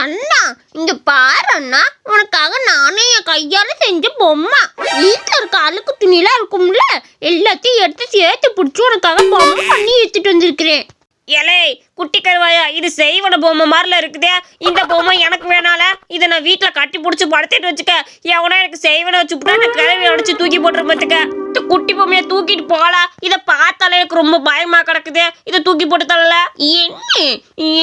அண்ணா இங்க பாரு அண்ணா உனக்காக நானே என் கையால செஞ்ச பொம்மை. வீட்டுல இருக்க அழுக்கு துணியெல்லாம் இருக்கும்ல எல்லாத்தையும் எடுத்து சேர்த்து பிடிச்சி உனக்காக பொம்மை பண்ணி எடுத்துட்டு வந்திருக்கிறேன். ஏலே குட்டி கருவாயா இது செய்வன பொம்மை மாதிரில இருக்குதே. இந்த பொம்மை எனக்கு வேணால இதை நான் வீட்டில் கட்டி பிடிச்சி படுத்துட்டு வச்சுக்க. எவனா எனக்கு செய்வனை வச்சு விட்டா நான் கிளவி அடிச்சு தூக்கி போட்டுரு பார்த்துக்க இந்த குட்டி பொம்மையை தூக்கிட்டு போகலாம் இதை எனக்கு ரொம்ப பயமா கிடக்குது. இதை தூக்கி போட்டு தரல என்ன?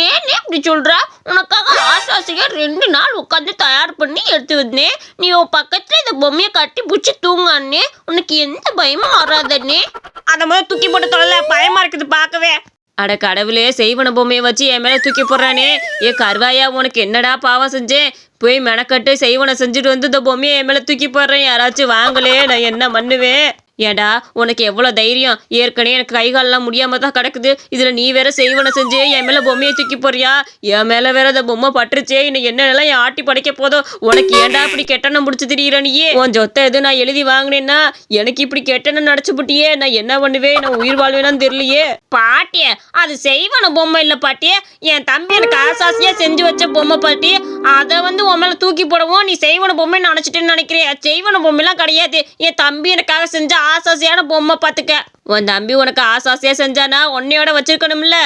ஏன்னு இப்படி சொல்ற? உனக்காக ஆசாசியா ரெண்டு நாள் உட்காந்து தயார் பண்ணி எடுத்து வந்தேன். நீ உன் பக்கத்துல இந்த பொம்மையை கட்டி பிடிச்சி தூங்கானே உனக்கு எந்த பயமும் வராதண்ணே. அந்த மாதிரி தூக்கி போட்டு தரல பயமா இருக்குது பார்க்கவே. அட கடவுளே செய்வன பொம்மையை வச்சு என் மேலே தூக்கி போடுறானே. ஏ கருவாயா உனக்கு என்னடா பாவம் செஞ்சேன்? போய் மெனக்கட்டு செய்வனை செஞ்சுட்டு வந்து இந்த பொம்மையை என் மேலே தூக்கி போடுறேன். யாராச்சும் வாங்கலே நான் என்ன பண்ணுவேன்? ஏடா உனக்கு எவ்வளோ தைரியம்? ஏற்கனவே எனக்கு கை காலெல்லாம் முடியாம தான் கிடக்குது. இதில் நீ வேற செய்வனை செஞ்சு என் மேலே பொம்மையை தூக்கி போறியா என் மேலே வேற அந்த பொம்மை பட்டுருச்சே. இன்னும் என்னென்னலாம் என் ஆட்டி படைக்க போதோ? உனக்கு ஏன்டா இப்படி கெட்டணம் முடிச்சு திரியிற நீயே உன் சொத்தை எது நான் எழுதி வாங்கினேன்னா எனக்கு இப்படி கெட்டணம் நடச்சு புட்டியே. நான் என்ன பண்ணுவேன்? நான் உயிர் வாழ்வேனான்னு தெரியலையே. பாட்டியே அது செய்வன பொம்மை இல்லை பாட்டியே. என் தம்பி எனக்கு ஆசாசியா செஞ்சு வச்ச பொம்மை பாட்டி. அதை வந்து உன் மேலே தூக்கி போடவும் நீ செய்வன பொம்மை நினச்சிட்டேன்னு நினைக்கிறேன் செய்வன பொம்மைலாம் கிடையாது. என் தம்பி எனக்காக செஞ்ச ஆசாசியான பொம்மை பார்த்துக்க. உன் தம்பி உனக்கு ஆசாசியா செஞ்சானா உன்னையோட வச்சிருக்கணும்ல.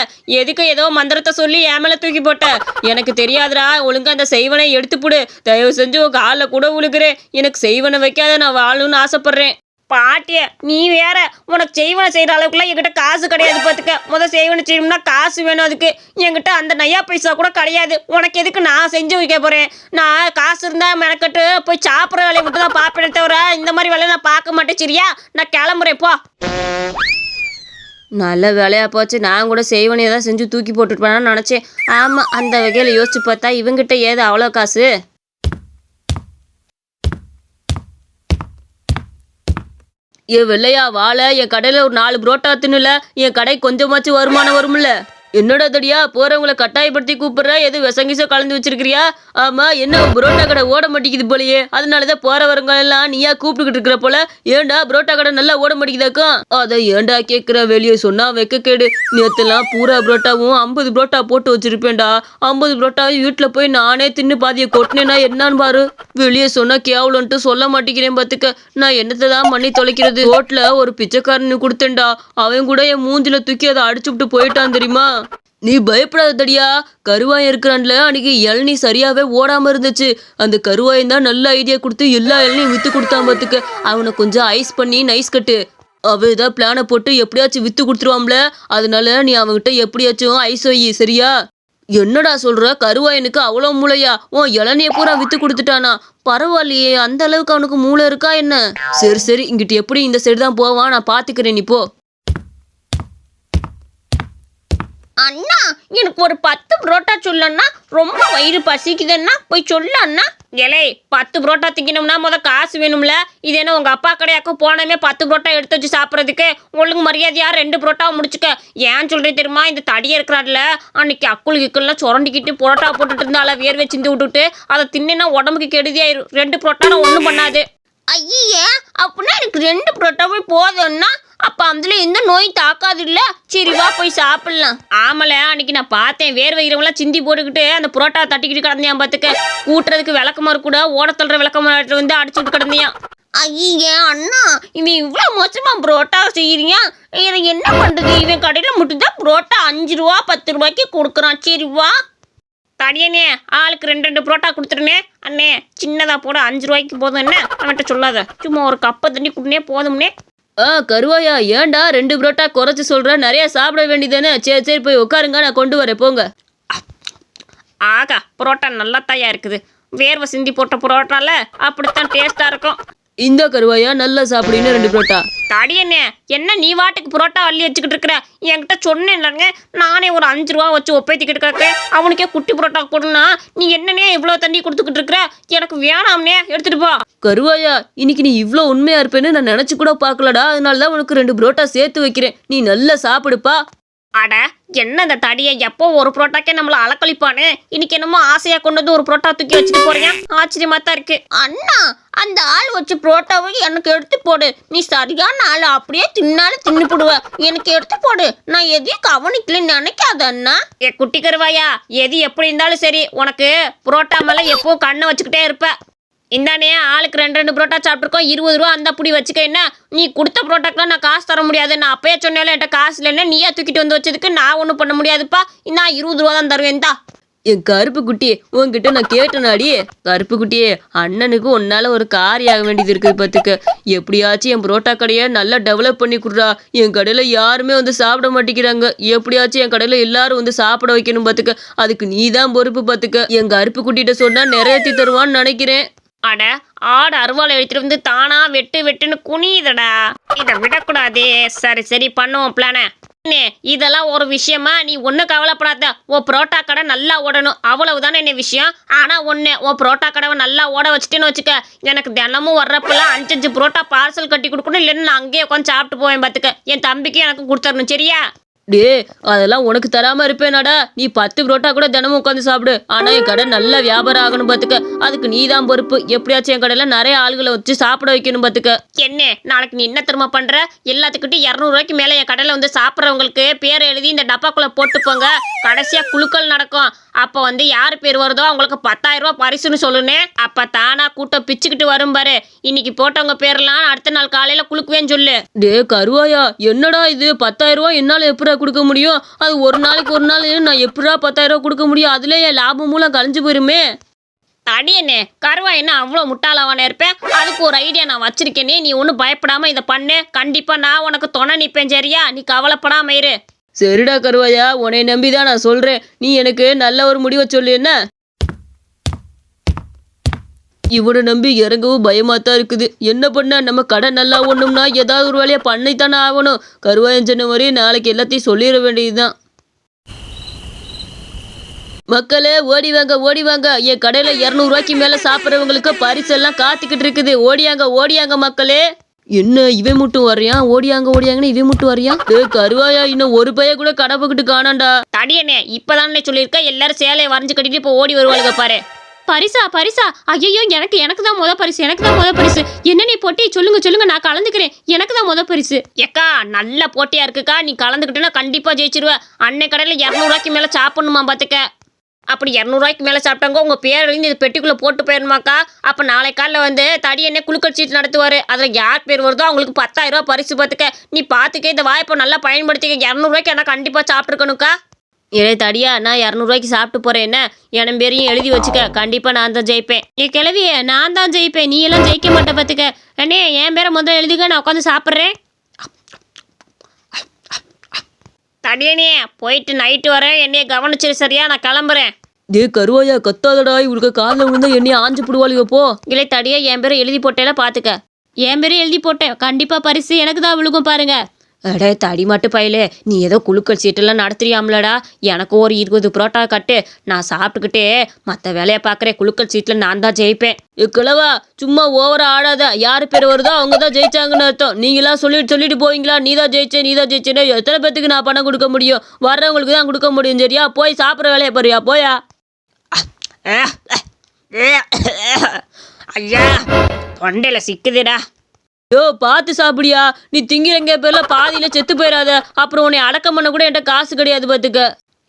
எதுக்கு ஏதோ மந்திரத்தை சொல்லி ஏமல தூக்கி போட்ட? எனக்கு தெரியாதுடா. ஒழுங்கு அந்த செய்வனை எடுத்துப்புடு தயவு செஞ்சு உன் காலில் கூட உழுகுறேன் எனக்கு செய்வனை வைக்காத நான் வாழணும்னு ஆசைப்படுறேன். பாட்டிய நீ வேற. உனக்கு செய்வனை செய்கிற அளவுக்குலாம் என்கிட்ட காசு கிடையாது பார்த்துக்க முதல் செய்வனை செய்யணும்னா காசு வேணும் அதுக்கு. என்கிட்ட அந்த நையா பைசா கூட கிடையாது. உனக்கு எதுக்கு நான் செஞ்சு வைக்க போகிறேன் நான் காசு இருந்தால் மெனக்கட்டு போய் சாப்பிட்ற வேலையை மட்டும் தான் பார்ப்பேனே தவிர இந்த மாதிரி வேலையை நான் பார்க்க மாட்டேன். சரியா? நான் கிளம்புறேன் போ. நல்ல வேலையாக போச்சு. நான் கூட செய்வனையை தான் செஞ்சு தூக்கி போட்டுட்டு நினச்சேன். ஆமாம் அந்த வகையில் யோசிச்சு பார்த்தா இவங்கிட்ட ஏது அவ்வளோ காசு? என் வெள்ளையா வாழ என் கடையில் ஒரு நாலு புரோட்டா தின்னுல என் கடை கொஞ்சமாச்சும் வருமானம் வரும்ல? என்னடா தடியா போறவங்களை கட்டாயப்படுத்தி கூப்பிடுற? எது விசங்கிசோ கலந்து வச்சிருக்கிறியா? ஆமா என்ன புரோட்டா கடை ஓட மாட்டேங்குது போலயே. அதனாலதான் போறவங்க எல்லாம் நீயா கூப்பிட்டுக்கிட்டு இருக்கிற போல ஏன்டா புரோட்டா கடை நல்லா ஓட மாட்டேங்குதாக்கும்? அதை ஏன்டா கேட்கிற வெளியே சொன்னா வெக்க கேடு நேத்துலாம் பூரா புரோட்டாவும் ஐம்பது புரோட்டா போட்டு வச்சிருப்பேன்டா. ஐம்பது புரோட்டாவும் வீட்டுல போய் நானே தின்னு பாதியை கொட்டினேன்னா என்னன்னு பாரு. வெளியே சொன்னா கேவலன்ட்டு சொல்ல மாட்டேங்கிறேன் பார்த்துக்க நான் என்னத்தை தான் பண்ணி தொலைக்கிறது? ரோட்ல ஒரு பிச்சைக்காரனு கொடுத்தேன்டா. அவன் கூட என் மூஞ்சில தூக்கி அதை அடிச்சுட்டு போயிட்டான் தெரியுமா? நீ பயப்படாத தடியா கருவாயம் இருக்கிறான்ல அன்னைக்கு இளநீ சரியாவே ஓடாம இருந்துச்சு. அந்த கருவாயம் தான் நல்ல ஐடியா கொடுத்து எல்லா இளநியும் வித்து கொடுத்தான் பார்த்துக்க அவனை கொஞ்சம் ஐஸ் பண்ணி நைஸ் கட்டு. அவ ஏதாவது பிளானை போட்டு எப்படியாச்சும் வித்து கொடுத்துருவான்ல அதனால நீ அவன்கிட்ட எப்படியாச்சும் ஐஸ் வை சரியா? என்னடா சொல்ற? கருவாயனுக்கு அவ்வளோ மூளையா? உன் இளநிய பூரா வித்து கொடுத்துட்டானா? பரவாயில்லையே அந்த அளவுக்கு அவனுக்கு மூளை இருக்கா என்ன? சரி சரி இங்கிட்டு எப்படி இந்த சைடு தான் போவான்? நான் பாத்துக்கிறேன் நீ போ. அண்ணா எனக்கு ஒரு பத்து புரோட்டா சொல்லண்ணா. ரொம்ப வயிறு பசிக்குதுன்னா போய் சொல்ல அண்ணா. ஏலே பத்து புரோட்டா திங்கணும்னா முத காசு வேணும்ல. இது என்ன உங்க அப்பா கடையாக்கும் போனமே பத்து புரோட்டா எடுத்து வச்சு சாப்பிட்றதுக்கு? ஒழுங்கு மரியாதையா ரெண்டு புரோட்டாவை முடிச்சுக்க. ஏன் சொல்றேன் தெரியுமா? இந்த தடியை இருக்கிறார்ல. அன்னைக்கு அக்குள் கிக்குள்லாம் சுரண்டிக்கிட்டு புரோட்டா போட்டுட்டு இருந்தால வேர்வை சிந்து விட்டுட்டு. அதை தின்னா உடம்புக்கு கெடுதியாயிரும் ரெண்டு புரோட்டா ஒன்றும் பண்ணாது. ஐயே அப்படின்னா எனக்கு ரெண்டு புரோட்டாவே போதும்னா அப்ப அதுல எந்த நோய் தாக்காது இல்ல சரி வா போய் சாப்பிடலாம். ஆமல அன்னைக்கு நான் பார்த்தேன். வேர்வை இரவெல்லாம் சிந்தி போட்டுக்கிட்டு அந்த புரோட்டா தட்டிக்கிட்டு கிடந்தேன் பார்த்துக்க கூட்டுறதுக்கு விளக்கமாறு கூட ஓட தள்ளுற விளக்கமாறு வந்து அடிச்சுட்டு கிடந்தேன். ஐயே அண்ணா இவன் இவ்வளோ மோசமா புரோட்டா செய்யறீங்க இதை என்ன பண்றது? இவன் கடையில் மட்டும்தான் புரோட்டா அஞ்சு ரூபா பத்து ரூபாய்க்கு கொடுக்குறான். சரி வா. தடியனே ஆளுக்கு ரெண்டு ரெண்டு புரோட்டா கொடுத்துருனே. அண்ணே சின்னதா போட அஞ்சு ரூபாய்க்கு போதும் என்ன? அவன்கிட்ட சொல்லாத. சும்மா ஒரு கப்பை தண்ணி குடினே போதும்னே. ஆ கருவாயா ஏன்டா ரெண்டு புரோட்டா குறைச்சி சொல்கிற நிறைய சாப்பிட வேண்டியதானே சரி சரி போய் உட்காருங்க நான் கொண்டு வரேன் போங்க. ஆகா புரோட்டா நல்லா தயா இருக்குது வேர்வை சிந்தி போட்ட புரோட்டால அப்படித்தான் டேஸ்டா இருக்கும். இந்த கருவாயா நல்லா சாப்பிடுன்னு ரெண்டு புரோட்டா. தடியண்ணே என்ன நீ வாட்டுக்கு புரோட்டா அள்ளி வச்சுக்கிட்டு இருக்கிற? என்கிட்ட சொன்னேன் இல்லைங்க. நானே ஒரு அஞ்சு ரூபா வச்சு ஒப்பேத்திக்கிட்டு கிடக்கேன். அவனுக்கே குட்டி புரோட்டா போடணும்னா நீ என்னனே இவ்வளோ தண்ணி கொடுத்துக்கிட்டு இருக்கிற? எனக்கு வேணாம்னே எடுத்துட்டு போ. கருவாயா இன்னைக்கு நீ இவ்வளோ உண்மையா இருப்பேன்னு நான் நினைச்சு கூட பார்க்கலடா. அதனால தான் உனக்கு ரெண்டு புரோட்டா சேர்த்து வைக்கிறேன். நீ நல்லா சாப்பிடுப்பா. அட என்ன அந்த தடியை? எப்போ ஒரு புரோட்டாக்கே நம்மள அலக்கழிப்பானு? இன்னைக்கு என்னமோ ஆசையா கொண்டு வந்து ஒரு புரோட்டா தூக்கி வச்சுட்டு போறீங்க ஆச்சரியமா தான் இருக்கு. அண்ணா அந்த ஆள் வச்ச புரோட்டாவை எனக்கு எடுத்து போடு. நீ சரியான ஆள். அப்படியே தின்னாலும் தின்னு போடுவ. எனக்கு எடுத்து போடு. நான் எதையும் கவனிக்கலன்னு நினைக்காத அண்ணா. ஏ குட்டி கருவாயா? எது எப்படி இருந்தாலும் சரி. உனக்கு புரோட்டா மேல எப்போ கண்ணை வச்சுக்கிட்டே இருப்ப. இந்தானே ஆளுக்கு ரெண்டு ரெண்டு புரோட்டா சாப்பிட்ருக்கோம் இருபது ரூபா அந்த புடி வச்சுக்க என்ன? நீ கொடுத்த புரோட்டாக்கெலாம் நான் காசு தர முடியாது. நான் அப்பயே சொன்னேன் என்கிட்ட காசு இல்லைன்னா நீயா தூக்கிட்டு வந்து வச்சதுக்கு நான் ஒன்றும் பண்ண முடியாதுப்பா. நான் இருபது ரூபா தான் தருவேன் தா என் கருப்பு குட்டியே உன்கிட்ட நான் கேட்டேனாடி கருப்பு குட்டியே அண்ணனுக்கு உன்னால ஒரு காரியம் ஆக வேண்டியது இருக்குது பார்த்துக்க எப்படியாச்சும் என் புரோட்டா கடையை நல்லா டெவலப் பண்ணி கொடுறா. என் கடையில் யாருமே வந்து சாப்பிட மாட்டேங்கிறாங்க. எப்படியாச்சும் என் கடையில் எல்லாரும் வந்து சாப்பிட வைக்கணும் பார்த்துக்க அதுக்கு நீ தான் பொறுப்பு பார்த்துக்க என் கருப்பு குட்டிகிட்ட சொன்னால் நிறைவேற்றி தருவான்னு நினைக்கிறேன். அட ஆடு அருவாளை எடுத்துட்டு வந்து தானா வெட்டு வெட்டுன்னு குனியுதடா. இதை விடக்கூடாதே. சரி சரி பண்ணுவோம் பிளான இதெல்லாம் ஒரு விஷயமா? நீ ஒன்றும் கவலைப்படாத. ஓ புரோட்டா கடை நல்லா ஓடணும். அவ்வளவுதானே என்ன விஷயம்? ஆனால் ஒன்று ஓ புரோட்டா கடவை நல்லா ஓட வச்சுட்டேன்னு வச்சுக்க. எனக்கு தினமும் வர்றப்பெல்லாம் அஞ்சு அஞ்சு புரோட்டா பார்சல் கட்டி கொடுக்கணும். இல்லைன்னு நான் அங்கேயே உட்காந்து சாப்பிட்டு போவேன் பார்த்துக்க என் தம்பிக்கு எனக்கு கொடுத்துடணும் சரியா? டே அதெல்லாம் உனக்கு தராம இருப்பேனாடா. நீ பத்து புரோட்டா கூட தினமும் உட்காந்து சாப்பிடு. ஆனா என் கடை நல்ல வியாபாரம் ஆகணும் பாத்துக்க. அதுக்கு நீ தான் பொறுப்பு. எப்படியாச்சும் என் கடையில நிறைய ஆளுகளை வச்சு சாப்பிட வைக்கணும் பாத்துக்க. என்ன? நாளைக்கு நீ என்ன திரும்ப பண்ற? எல்லாத்துக்கிட்டையும் இரநூறுவாய்க்கு மேலே என் கடையில் வந்து சாப்பிட்றவங்களுக்கு பேர் எழுதி இந்த டப்பாக்குள்ள போட்டுப்போங்க. கடைசியா கடைசியாக குழுக்கள் நடக்கும். அப்போ வந்து யார் பேர் வருதோ அவங்களுக்கு பத்தாயிரம் ரூபாய் பரிசுன்னு சொல்லுனே. அப்போ தானா கூட்டம் பிச்சுக்கிட்டு வரும் பாரு. இன்னைக்கு போட்டவங்க பேர்லாம் அடுத்த நாள் காலையில் குழுக்குவேன்னு சொல்லு. டே கருவாயா என்னடா இது? பத்தாயிரம் ரூபாய் என்னால எப்படி கொடுக்க முடியும்? அது ஒரு நாளைக்கு ஒரு நாள் நான் எப்படா பத்தாயிரரூவா கொடுக்க முடியும்? அதுலேயே என் லாபம் மூலம் கழிஞ்சு போயிருமே. அடியண்ணே கருவா என்ன அவ்வளோ முட்டாளாவானே இருப்பேன் அதுக்கு ஒரு ஐடியா நான் வச்சிருக்கேனே நீ ஒன்றும் பயப்படாமல் இதை பண்ணு. கண்டிப்பாக நான் உனக்கு துணை நிற்பேன் சரியா? நீ கவலைப்படாம இரு. சரிடா கருவாயா உன்னை நம்பி தான் நான் சொல்கிறேன் நீ எனக்கு நல்ல ஒரு முடிவை சொல்லு என்ன? இவனை நம்பி இறங்கவும் பயமாக தான் இருக்குது. என்ன பண்ண? நம்ம கடை நல்லா ஒன்றும்னா ஏதாவது ஒரு வேலையை பண்ணித்தானே ஆகணும். கருவாயன் சொன்ன வரையும் நாளைக்கு எல்லாத்தையும் சொல்லிட வேண்டியதுதான். மக்களே ஓடி வாங்க ஓடி வாங்க. என் கடையில் இரநூறுவாய்க்கு மேலே சாப்பிட்றவங்களுக்கு பரிசெல்லாம் காத்துக்கிட்டு இருக்குது. ஓடியாங்க ஓடியாங்க மக்களே. என்ன இவன் மட்டும் வர்றியான் ஓடியாங்க ஓடியாங்கன்னு இவன் மட்டும் வர்றியான் ஏய் கருவாயா இன்னும் ஒரு பைய கூட கடை பக்கிட்டு காணாண்டா. தடியனே இப்பதானே சொல்லியிருக்க? எல்லாரும் சேலையை வரைஞ்சு கட்டிட்டு இப்போ ஓடி வருவாளுங்க பாரு. பரிசா பரிசா. ஐயோ எனக்கு எனக்கு தான் முத பரிசு எனக்கு தான் முத பரிசு. என்ன நீ போட்டி? சொல்லுங்க சொல்லுங்க நான் கலந்துக்கிறேன். எனக்கு தான் முத பரிசு. ஏக்கா நல்ல போட்டியா இருக்குக்கா. நீ கலந்துக்கிட்டேன்னா கண்டிப்பா ஜெயிச்சிருவ. அன்னை கடையில் இரநூறுவாய்க்கு மேலே சாப்பிடணுமா பார்த்துக்க அப்படி இரநூறுவாய்க்கு மேலே சாப்பிட்டாங்க. உங்கள் பேர் இது இந்த பெட்டிக்குள்ளே போட்டு போயிருமாக்கா அப்போ நாளை காலில் வந்து தடி என்ன குழுக்கள் நடத்துவார். அதில் யார் பேர் வருதோ அவங்களுக்கு பத்தாயிரம் ரூபாய் பரிசு பார்த்துக்க நீ பார்த்துக்க இந்த வாய்ப்பை நல்லா பயன்படுத்திக்க. இரநூறுவாய்க்கு என்ன கண்டிப்பாக சாப்பிட்ருக்கணுக்கா ஏ தடியா நான் இரநூறுவாய்க்கு சாப்பிட்டு போறேன் என்ன? என் பேரையும் எழுதி வச்சுக்க. கண்டிப்பா நான் தான் ஜெயிப்பேன். நீ கிளவிய நான் தான் ஜெயிப்பேன். நீ எல்லாம் ஜெயிக்க மாட்ட பாத்துக்க. அண்ணே என் பேரை முதல்ல எழுதிக்க நான் உட்காந்து சாப்பிட்றேன். தடியனே போயிட்டு நைட்டு வர என்னைய கவனிச்சிரு சரியா? நான் கிளம்புறேன். டே கருவாயா கத்தாதடா இவளுக்கு காலில் விழுந்தா என்னைய ஆஞ்சு போடுவாளுங்க போ. இல்லை தடியா என் பேரை எழுதி போட்டேல பாத்துக்க. என் பேரையும் எழுதி போட்டேன். கண்டிப்பா பரிசு எனக்கு தான் விழுகும் பாருங்க. அடே தடி மட்டும் பயலே நீ ஏதோ குழுக்கள் சீட்டெல்லாம் நடத்துறியாம்லடா. எனக்கு ஒரு இருபது புரோட்டா கட்டு. நான் சாப்பிட்டுக்கிட்டே மற்ற வேலையை பார்க்குறேன் குழுக்கள் சீட்டில் நான் தான் ஜெயிப்பேன். ஏ கிழவா சும்மா ஓவரா ஆடாத. யார் பேர் வருதோ அவங்க தான் ஜெயிச்சாங்கன்னு அர்த்தம். நீங்களாம் சொல்லிட்டு சொல்லிட்டு போவீங்களா? நீ தான் ஜெயிச்சே நீ தான் ஜெயிச்சேன்னு எத்தனை பேத்துக்கு நான் பணம் கொடுக்க முடியும்? வர்றவங்களுக்கு தான் கொடுக்க முடியும். சரியா? போய் சாப்பிட்ற வேலையை பாருயா போயா. ஐயா தொண்டையில் சிக்குதுடா. யோ பார்த்து சாப்பிடியா? நீ திங்கிறங்க பேர்ல பாதியில செத்து போயிடாத அப்புறம் உன்னை அடக்கம் பண்ண கூட என்கிட்ட காசு கிடையாது பார்த்துக்க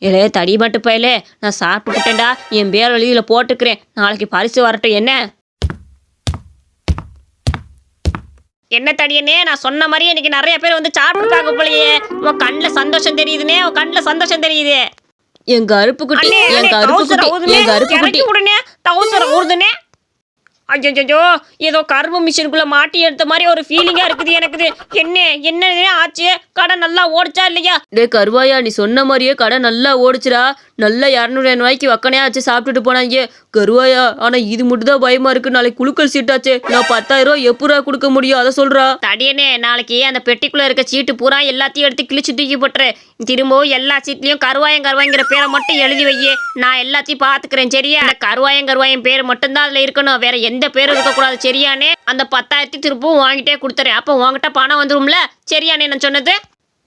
ஏலே தடி மட்டும் பயலே நான் சாப்பிட்டுட்டேன்டா. என் பேர் எழுதியில் போட்டுக்கிறேன். நாளைக்கு பரிசு வரட்டும் என்ன? என்ன தடியனே நான் சொன்ன மாதிரி இன்னைக்கு நிறைய பேர் வந்து சாப்பிட்டுருக்காங்க போலயே. உன் கண்ணில் சந்தோஷம் தெரியுதுனே உன் கண்ணில் சந்தோஷம் தெரியுது. என் கருப்பு குட்டி என் கருப்பு குட்டி என் கருப்பு குட்டி. இறக்கி விடுனே, டவுசரை ஐயையையோ, ஏதோ கரும்பு மிஷினுக்குள்ள மாட்டி எடுத்த மாதிரி ஒரு ஃபீலிங்கா இருக்குது எனக்கு என்ன என்ன ஆச்சு. கடை நல்லா ஓடிச்சா இல்லையா? டே கருவாயா நீ சொன்ன மாதிரியே கடை நல்லா ஓடிச்சுடா. நல்லா இரநூறு ரூபாய்க்கு வக்கனையா வச்சு சாப்பிட்டுட்டு போனாங்க கருவாயா ஆனா இது மட்டும் தான் பயமா இருக்கு. நாளைக்கு குழுக்கள் சீட்டாச்சே. நான் பத்தாயிரம் ரூபாய் எப்படா கொடுக்க முடியும்? அதை சொல்றா. தடியனே நாளைக்கு அந்த பெட்டிக்குள்ள இருக்க சீட்டு பூரா எல்லாத்தையும் எடுத்து கிழிச்சு தூக்கி போட்டுரு. திரும்பவும் எல்லா சீட்லயும் கருவாயம் கருவாயங்கிற பேரை மட்டும் எழுதி வை நான் எல்லாத்தையும் பாத்துக்கிறேன் சரியா? கருவாயம் கருவாயம் பேர் மட்டும்தான் அதுல இருக்கணும். வேற எந்த பேரும் இருக்கக்கூடாது. சரியானே அந்த பத்தாயிரத்தி திரும்பவும் வாங்கிட்டே கொடுத்துறேன். அப்போ உன்கிட்ட பணம் வந்துரும்ல? சரியானே நான் சொன்னது?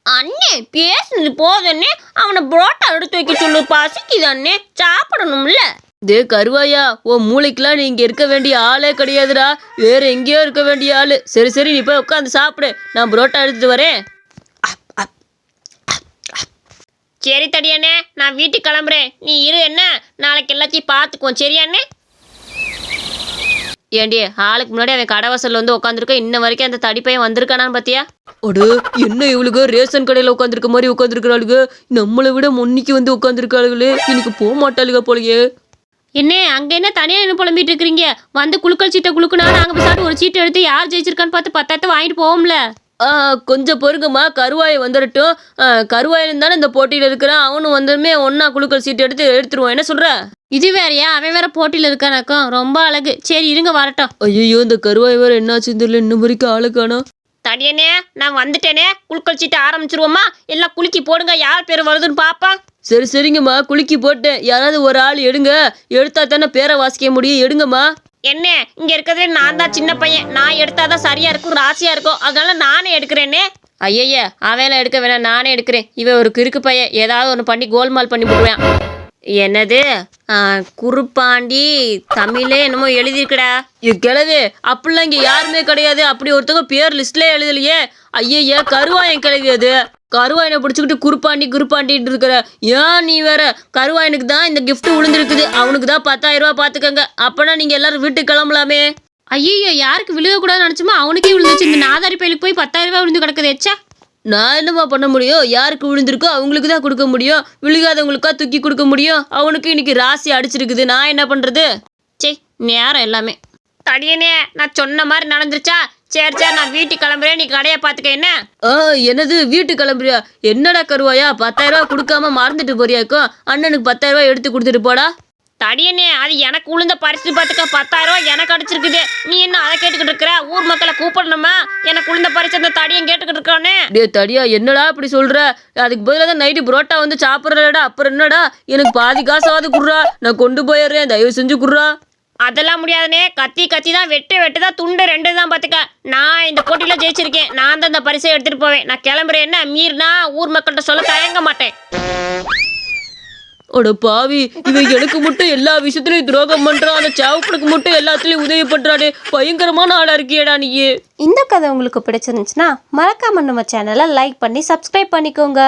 அண்ணே பேசுனது போதுன்னே அவனை புரோட்டா எடுத்து வைக்க சொல்லு. பசிக்குது அண்ணே சாப்பிடணும்ல? டே கருவாயா உன் மூளைக்கெல்லாம் நீ இங்க இருக்க வேண்டிய ஆளே கிடையாதுடா. வேற எங்கேயோ இருக்க வேண்டிய ஆளு. சரி சரி நீ போய் உட்காந்து சாப்பிடு. நான் புரோட்டா எடுத்துட்டு வரேன். சரி தடியாண்ணே நான் வீட்டுக்கு கிளம்புறேன். நீ இரு என்ன? நாளைக்கு எல்லாத்தையும் பார்த்துக்குவோம். சரியாண்ணே ஏண்டி ஆளுக்கு முன்னாடி அவன் கடை வாசல்ல வந்து உட்காந்துருக்க இன்ன வரைக்கும் அந்த தடி பையன் வந்திருக்கானான்னு பாத்தியா? அடு என்ன இவளுக்கு? ரேஷன் கடையில் உட்காந்துருக்க மாதிரி உட்காந்துருக்கிறாளுங்க நம்மளை விட முன்னிக்கு வந்து உட்காந்துருக்காளுகளே இன்னைக்கு போக மாட்டாளுங்க போலயே. என்ன அங்க என்ன தனியா என்ன புலம்பிட்டு இருக்கிறீங்க? வந்து குலுக்கல் சீட்டை குலுக்குனா நாங்க பேசாட்டு ஒரு சீட்டை எடுத்து யார் ஜெயிச்சிருக்கான்னு பார்த்து பத்தாயிரத்தை வாங்கிட்டு போவோம்ல. கொஞ்சம் பொறுங்கம்மா. கருவாயை வந்துடட்டும் கருவாயன் தானே இந்த போட்டியில் இருக்கிறான். அவனும் வந்ததுமே ஒன்னா குழுக்கள் சீட்டு எடுத்து எடுத்துருவான் என்ன சொல்ற? இது வேறயா? அவன் வேற போட்டியில இருக்கானாக்கும் ரொம்ப அழகு. சரி இருங்க வரட்டும். ஐயோ இந்த கருவாய் வேற என்னாச்சுன்னு தெரியல. இன்னும் வரைக்கும் ஆளு காணோம் தடியனே நான் வந்துட்டேனே. குலுக்கல் சீட்டு ஆரம்பிச்சிருவோமா? எல்லாம் குலுக்கி போடுங்க. யார் பேர் வருதுன்னு பாப்பா. சரி சரிங்கம்மா. குலுக்கி போட்டேன். யாராவது ஒரு ஆள் எடுங்க. எடுத்தா தானே பேரை வாசிக்க முடியும். எடுங்கம்மா. என்ன? இங்க இருக்கிறதுல நான் தான் சின்ன பையன். நான் எடுத்தாதான் சரியா இருக்கும் ராசியா இருக்கும். அதனால நானே எடுக்கிறேனே. ஐயய்ய அவெல்லாம் எடுக்க வேணாம் நானே எடுக்கிறேன். இவன் ஒரு கிறுக்கு பையன். ஏதாவது ஒன்று பண்ணி கோல்மால் பண்ணி போடுவேன். என்னது? ஆ, குருப்பாண்டி தமிழே என்னமோ எழுதியிருக்கடா. இது கிழவே அப்படிலாம் இங்க யாருமே கிடையாது. அப்படி ஒருத்தவங்க பேர் லிஸ்ட்ல எழுதலையே. ஐயய்ய கருவாயன் கிழவி அது. கருவாயனை பிடிச்சிக்கிட்டு குருப்பாண்டி குருப்பாண்டிட்டு இருக்கிற ஏன் நீ வேற? கருவாயனுக்கு தான் இந்த gift விழுந்திருக்குது அவனுக்கு தான் பத்தாயிரம் ரூபாய் பாத்துக்கங்க. அப்பனா நீங்க எல்லாரும் வீட்டுக்கு கிளம்பலாமே. ஐயய்யோ யாருக்கு விழுகக்கூடாதுன்னு நினச்சோமோ அவனுக்கே விழுந்துச்சு இந்த நாதாரி பயிலுக்கு போய் பத்தாயிரம் ரூபாய் விழுந்து கிடக்குது எச்சா? நான் என்னம்மா பண்ண முடியும்? யாருக்கு விழுந்திருக்கோ அவங்களுக்கு தான் கொடுக்க முடியும். விழுகாதவங்களுக்கா தூக்கி கொடுக்க முடியும். அவனுக்கு இன்னைக்கு ராசி அடிச்சிருக்குது. நான் என்ன பண்றது? சே நேரம் எல்லாமே. தடியனே நான் சொன்ன மாதிரி நடந்துருச்சா? சரி சரி நான் வீட்டுக்கு கிளம்புறேன். நீ கடையை பார்த்துக்க என்ன? ஆ என்னது வீட்டு கிளம்புறியா? என்னடா கருவாயா? பத்தாயிரம் ரூபாய் கொடுக்காம மறந்துட்டு போறியாக்கும் அண்ணனுக்கு பத்தாயிரம் ரூபாய் எடுத்து கொடுத்துட்டு போடா. தடியனே அது எனக்கு உளுந்த பரிசு பார்த்துக்க பத்தாயிரம் ரூபாய் எனக்கு அடிச்சிருக்குது. நீ என்ன அதை கேட்டுக்கிட்டு இருக்கிற? ஊர் மக்களை கூப்பிடணுமா? எனக்கு உளுந்த பரிசு அந்த தடியன் கேட்டுக்கிட்டு இருக்கானே. டேய் தடியா என்னடா இப்படி சொல்ற? அதுக்கு பதிலாக தான் நைட்டு புரோட்டா வந்து சாப்பிட்றடா. அப்புறம் என்னடா? எனக்கு பாதி காசாவது குடுறா. நான் கொண்டு போயிடுறேன் தயவு செஞ்சு குடுறா. அதெல்லாம் முடியாதுனே. கத்தி கத்தி தான் வெட்டு வெட்டு தான் துண்டு ரெண்டு தான் பார்த்துக்க நான் இந்த போட்டியில் ஜெயிச்சிருக்கேன். நான் தான் இந்த பரிசை எடுத்துகிட்டு போவேன். நான் கிளம்புறேன். என்ன மீறினா ஊர் மக்கள்கிட்ட சொல்ல தயங்க மாட்டேன். அட பாவி இவன் எனக்கு மட்டும் எல்லா விஷயத்துலயும் துரோகம் பண்றான். அந்த சாவுப்பனுக்கு மட்டும் எல்லாத்துலயும் உதவி பண்றானே. பயங்கரமான ஆளா இருக்கியேடா நீ இந்த கதை உங்களுக்கு பிடிச்சிருந்துச்சுன்னா மறக்காம நம்ம சேனலை லைக் பண்ணி சப்ஸ்கிரைப் பண்ணிக்கோங்க.